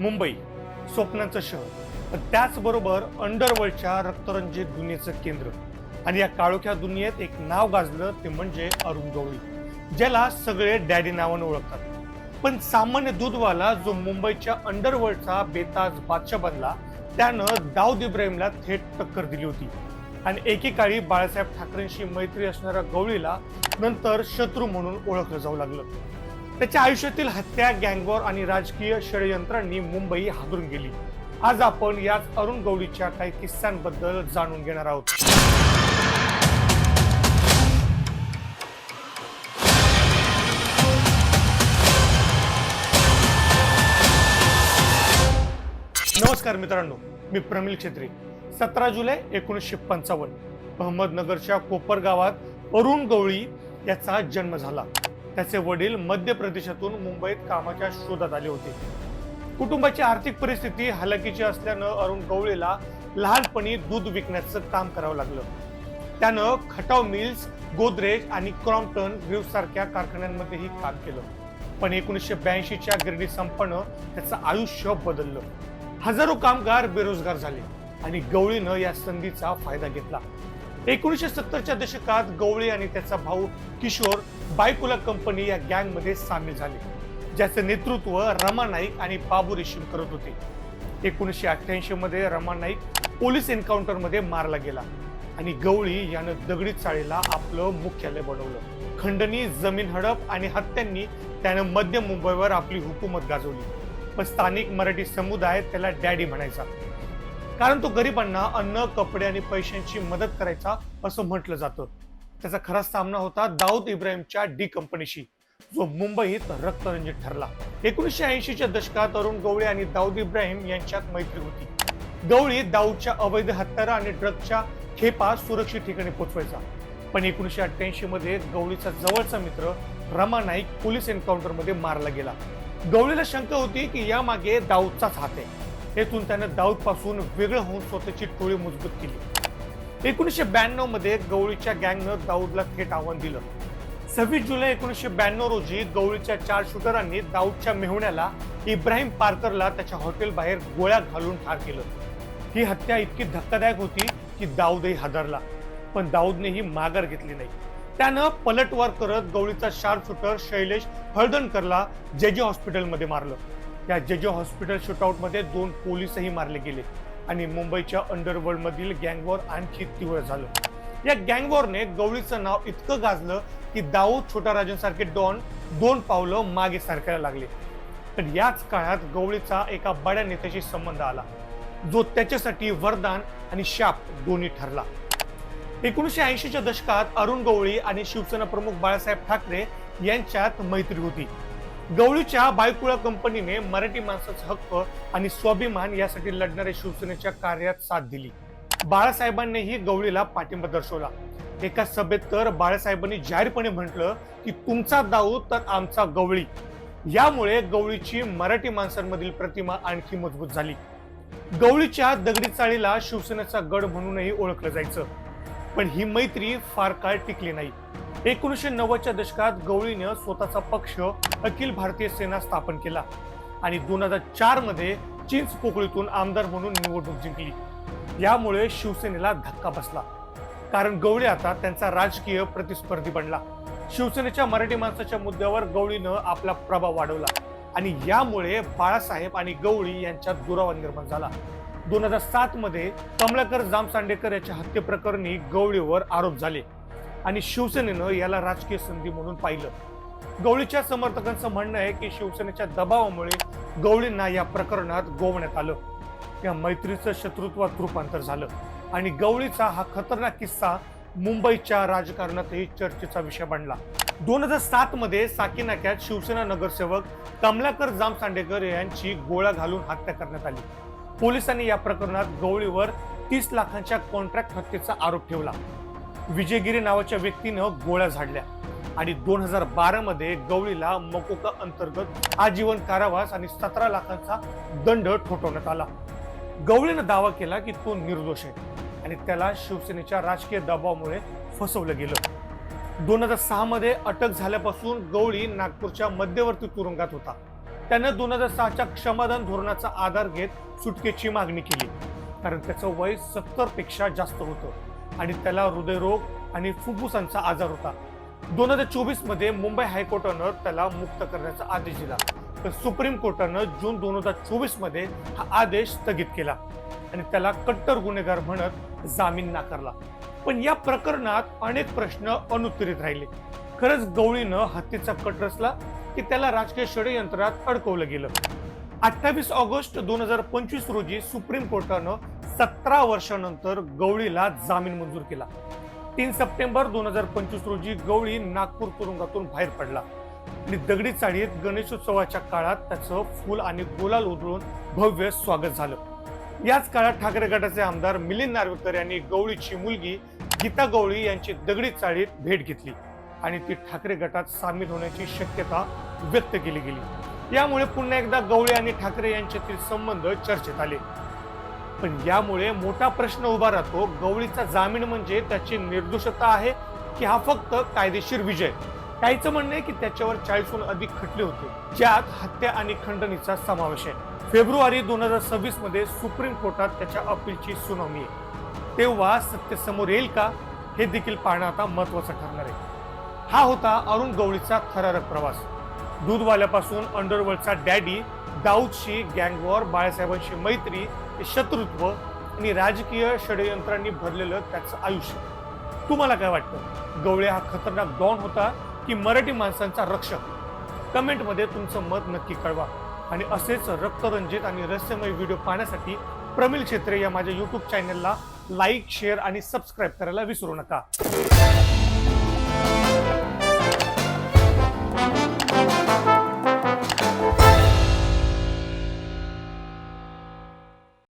मुंबई स्वप्नांचं शहर. पण त्याचबरोबर अंडरवर्ल्डच्या रक्तरंजित दुनियेचं केंद्र. आणि या काळोख्या दुनियेत एक नाव गाजलं ते म्हणजे अरुण गवळी ज्याला सगळे डॅडी नावानं ओळखतात. पण सामान्य दूधवाला जो मुंबईच्या अंडरवर्ल्डचा बेताज बादशाह बनला त्यानं दाऊद इब्राहिमला थेट टक्कर दिली होती. आणि एकेकाळी बाळासाहेब ठाकरेंशी मैत्री असणाऱ्या गवळीला नंतर शत्रू म्हणून ओळखलं जाऊ लागलं. त्याच्या आयुष्यातील हत्या गँगवॉर आणि राजकीय षडयंत्रांनी मुंबई हादरून गेली. आज आपण याच अरुण गवळीच्या काही किस्स्यांबद्दल जाणून घेणार आहोत. नमस्कार मित्रांनो मी प्रमिल छेत्री. सतरा जुलै एकोणीसशे पंचावन्न. अहमदनगरच्या कोपर गावात अरुण गवळी याचा जन्म झाला. त्याचे वडील मध्य प्रदेशातून मुंबईत कामाच्या शोधात आले होते. कुटुंबाची आर्थिक परिस्थिती हलाखीची असल्यानं अरुण गवळीला लहानपणी दूध विकण्याचं काम करावं लागलं. त्यानं खटाव मिल्स गोदरेज आणि क्रॉम्प्टन ग्रीव्ह सारख्या कारखान्यांमध्येही काम केलं. पण एकोणीसशे ब्याऐंशीच्या गिरणी संपणं त्याचं आयुष्य बदललं. हजारो कामगार बेरोजगार झाले आणि गवळीनं या संधीचा फायदा घेतला. एकोणीसशे सत्तरच्या दशकात गवळी आणि त्याचा भाऊ किशोर बायकुला कंपनी या गँगमध्ये सामील झाले ज्याचं नेतृत्व रमा नाईक आणि बाबू रेशीम करत होते. एकोणीसशे अठ्ठ्याऐंशी मध्ये रमा नाईक पोलीस एन्काउंटरमध्ये मारला गेला आणि गवळी यानं दगडी चाळीला आपलं मुख्यालय बनवलं. खंडणी जमीन हडप आणि हत्यांनी त्यानं मध्य मुंबईवर आपली हुकूमत गाजवली. पण स्थानिक मराठी समुदाय त्याला डॅडी म्हणायचा. कारण तो गरिबांना अन्न कपडे आणि पैशांची मदत करायचा असं म्हटलं जातं. त्याचा खरा सामना होता दाऊद इब्राहिमच्या डी कंपनीशी जो मुंबईत रक्तरंजित ठरला. एकोणीसशे ऐंशीच्या दशकात अरुण गवळी आणि दाऊद इब्राहिम यांच्यात मैत्री होती. गवळी दाऊदच्या अवैध हत्यारा आणि ड्रगच्या खेपा सुरक्षित ठिकाणी पोचवायचा. पण एकोणीसशे अठ्ठ्याऐंशी मध्ये गवळीचा जवळचा मित्र रमा नाईक पोलीस एन्काउंटरमध्ये मारला गेला. गवळीला शंका होती की यामागे दाऊदचाच हात आहे. येथून त्यानं दाऊदपासून वेगळं होऊन स्वतःची टोळी मजबूत केली. एकोणीसशे ब्याण्णवमध्ये गवळीच्या गँगनं दाऊदला थेट आव्हान दिलं. सव्वीस जुलै एकोणीसशे ब्याण्णव रोजी गवळीच्या चार शूटरांनी दाऊदच्या मेहुण्याला इब्राहिम पार्करला त्याच्या हॉटेल बाहेर गोळ्या घालून ठार केलं. ही हत्या इतकी धक्कादायक होती की दाऊदही हादरला पण दाऊदनेही माघार घेतली नाही. त्यानं पलटवार करत गवळीचा शार्प शूटर शैलेश हळदणकरला जे जे हॉस्पिटलमध्ये मारलं. या जे जे हॉस्पिटल शूटआउटमध्ये दोन पोलीसही मारले गेले आणि मुंबईच्या अंडरवर्ल्डमधील गँगवॉर आणखी तीव्र झालं. या गँगवॉरने गवळीचं नाव इतकं गाजलं की दाऊद छोटा राजांसारखे डॉन दोन पावलं मागे सारखायला लागले. पण याच काळात गवळीचा एका बड्या नेत्याशी संबंध आला. जो त्याच्यासाठी वरदान आणि शाप दोन्ही ठरला. एकोणीसशे ऐंशीच्या दशकात अरुण गवळी आणि शिवसेना प्रमुख बाळासाहेब ठाकरे यांच्यात मैत्री होती. गवळीच्या बायकुळा कंपनीने मराठी माणसाचा हक्क आणि स्वाभिमान यासाठी लढणाऱ्या शिवसेनेच्या कार्यात साथ दिली. बाळासाहेबांनीही गवळीला पाठिंबा दर्शवला. एका सभेत तर बाळासाहेबांनी जाहीरपणे म्हटलं की तुमचा दाऊद तर आमचा गवळी. यामुळे गवळीची मराठी माणसांमधील प्रतिमा आणखी मजबूत झाली. गवळीच्या दगडी चाळीला शिवसेनेचा गड म्हणूनही ओळखलं जायचं. पण ही मैत्री फार काळ टिकली नाही. एकोणीसशे नव्वदच्या दशकात गवळीनं स्वतःचा पक्ष अखिल भारतीय सेना स्थापन केला आणि दोन हजार चारमध्ये चिंच पोकळीतून आमदार म्हणून निवडणूक जिंकली. यामुळे शिवसेनेला धक्का बसला. कारण गवळी आता त्यांचा राजकीय प्रतिस्पर्धी बनला. शिवसेनेच्या मराठी माणसाच्या मुद्द्यावर गवळीनं आपला प्रभाव वाढवला आणि यामुळे बाळासाहेब आणि गवळी यांच्यात दुरावा निर्माण झाला. दोन हजार सात मध्ये कमलाकर जामसांडेकर याच्या हत्येप्रकरणी गवळीवर आरोप झाले. आणि शिवसेनेनं याला राजकीय संधी म्हणून पाहिलं. गवळीच्या समर्थकांचं म्हणणं आहे की शिवसेनेच्या दबावामुळे गवळींना या प्रकरणात गोवण्यात आलं. या मैत्रीचं शत्रुत्वात रूपांतर झालं. आणि गवळीचा हा खतरनाक किस्सा मुंबईच्या राजकारणातही चर्चेचा विषय बनला. दोन हजार सात मध्ये साकीनाक्यात शिवसेना नगरसेवक कमलाकर जामसांडेकर यांची गोळ्या घालून हत्या करण्यात आली. पोलिसांनी या प्रकरणात गवळीवर तीस लाखांच्या कॉन्ट्रॅक्ट हत्येचा आरोप ठेवला. विजयगिरी नावाच्या व्यक्तीनं गोळ्या झाडल्या. आणि दोन हजार बारा मध्ये गवळीला मकोका अंतर्गत आजीवन कारावास आणि सतरा लाखांचा दंड ठोठवण्यात आला. गवळीनं दावा केला की तो निर्दोष आहे आणि त्याला शिवसेनेच्या राजकीय दबावामुळे फसवलं गेलं. दोन हजार सहा मध्ये अटक झाल्यापासून गवळी नागपूरच्या मध्यवर्ती तुरुंगात होता. त्यानं दोन हजार सहाच्या क्षमादान धोरणाचा आधार घेत सुटकेची मागणी केली. कारण त्याचं वय सत्तरपेक्षा जास्त होतं. आणि त्याला हृदयरोग आणि फुफ्फुसांचा आजार होता. दोन हजार चोवीसमध्ये मुंबई हायकोर्टानं त्याला मुक्त करण्याचा आदेश दिला. तर सुप्रीम कोर्टानं जून दोन हजार चोवीसमध्ये हा आदेश स्थगित केला आणि त्याला कट्टर गुन्हेगार म्हणत जामीन नाकारला. पण या प्रकरणात अनेक प्रश्न अनुत्तरित राहिले. खरंच गवळीनं हत्तीचा कट रचला की त्याला राजकीय षडयंत्रात अडकवलं गेलं. अठ्ठावीस ऑगस्ट दोन हजार पंचवीस रोजी सुप्रीम कोर्टानं सतरा वर्षानंतर गवळीला जामीन मंजूर केला. तीन सप्टेंबर दोन हजार पंचवीस रोजी गवळी नागपूर तुरुंगातून बाहेर पडला. आणि दगडी चाळीत गणेशोत्सवाच्या काळात त्याचं फुल आणि गुलाल उधळून भव्य स्वागत झालं. याच काळात ठाकरे गटाचे आमदार मिलिंद नार्वेकर यांनी गवळीची मुलगी गीता गवळी यांची दगडी चाळीत भेट घेतली. आणि ती ठाकरे गटात सामील होण्याची शक्यता व्यक्त केली गेली. यामुळे पुन्हा एकदा गवळी आणि ठाकरे यांच्यातील संबंध चर्चेत आले. पण यामुळे मोठा प्रश्न उभा राहतो. गवळीचा जामीन म्हणजे त्याची निर्दोषता आहे की हा फक्त कायदेशीर विजय? काहीचं म्हणणं आहे की त्याच्यावर चाळीसहून अधिक खटले होते ज्यात हत्या आणि खंडणीचा समावेश आहे. फेब्रुवारी दोन हजार सव्वीसमध्ये सुप्रीम कोर्टात त्याच्या अपीलची सुनावणी आहे. तेव्हा सत्य समोर येईल का हे देखील पाहणं आता महत्वाचं ठरणार आहे. हा होता अरुण गवळीचा थरारक प्रवास. दूधवाल्यापासून अंडरवर्ल्डचा डॅडी दाऊदशी गँगवॉर बाळासाहेबांशी मैत्री ते शत्रुत्व आणि राजकीय षडयंत्रांनी भरलेलं त्याचं आयुष्य. तुम्हाला काय वाटतं? गवळे हा खतरनाक डॉन होता की मराठी माणसांचा रक्षक? कमेंटमध्ये तुमचं मत नक्की कळवा. आणि असेच रक्तरंजित आणि रहस्यमय व्हिडिओ पाहण्यासाठी प्रमिल क्षेत्रे या माझ्या यूट्यूब चॅनलला लाईक शेअर आणि सबस्क्राईब करायला विसरू नका.